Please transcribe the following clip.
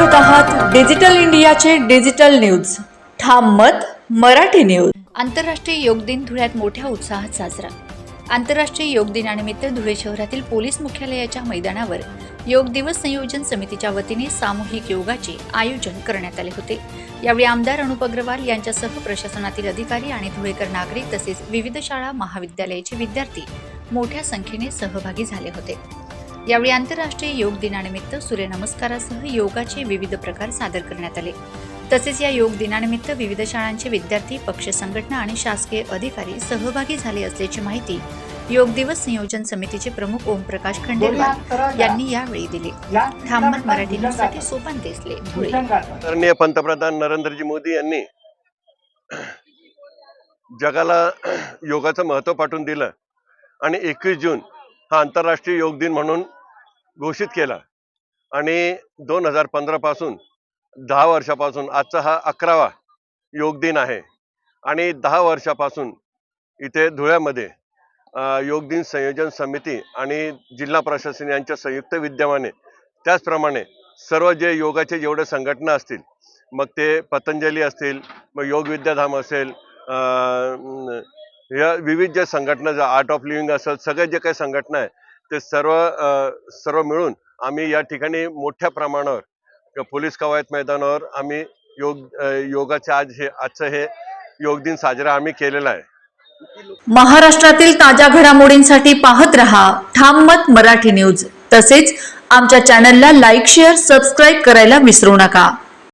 Digital इंडियाचे digital news. ठाम मत मराठी न्यूज. आंतरराष्ट्रीय योग दिन धुळ्यात मोठ्या उत्साहात साजरा. आंतरराष्ट्रीय योग दिनानिमित्त धुळे शहरातील पोलीस मुख्यालयाच्या मैदानावर योग दिवस संयोजन समितीच्या वतीने सामूहिक योगाचे आयोजन करण्यात आले होते. यावेळी आमदार अनुप अग्रवाल यांच्यासह प्रशासनातील अधिकारी आणि धुळेकर नागरिक तसेच विविध शाळा महाविद्यालयाचे विद्यार्थी मोठ्या संख्येने सहभागी झाले होते. यावेळी आंतरराष्ट्रीय योग दिनानिमित्त सूर्यनमस्कारासह योगाचे विविध प्रकार सादर करण्यात आले. तसेच या योग दिनानिमित्त विविध शाळांचे विद्यार्थी पक्ष संघटना आणि शासकीय अधिकारी सहभागी झाले असल्याची माहिती योग दिवस संयोजन समितीचे प्रमुख ओमप्रकाश खंडेलवाल यांनी यावेळी दिली. थांबत मराठी न्यूजसाठी सोपान देसले धुळे. आदरणीय पंतप्रधान नरेंद्रजी मोदी यांनी जगाला योगाचं महत्त्व पाठवून दिलं आणि एकवीस जून हा आंतरराष्ट्रीय योग दिन म्हणून घोषित केला. आणि दोन हजार पंधरापासून दहा वर्षापासून आजचा हा अकरावा योग दिन आहे. आणि दहा वर्षापासून इथे धुळ्यामध्ये योग दिन संयोजन समिती आणि जिल्हा प्रशासन यांच्या संयुक्त विद्यमाने त्याचप्रमाणे सर्व जे योगाचे जेवढे संघटना असतील मग ते पतंजली असतील मग योग विद्याधाम असेल या विविध ज्या संघटना ज्या आर्ट ऑफ लिव्हिंग असेल सगळे जे काही संघटना आहे ते सर्व सर्व मिळून आम्ही या ठिकाणी मोठ्या प्रमाणावर पोलीस कवायत मैदानावर आम्ही योग योगाचे आज हे आजचं हे योग दिन साजरा आम्ही केलेला आहे. महाराष्ट्रातील ताज्या घडामोडींसाठी पाहत रहा ठाम मत मराठी न्यूज. तसेच आमच्या चॅनलला लाईक शेअर सबस्क्राईब करायला विसरू नका.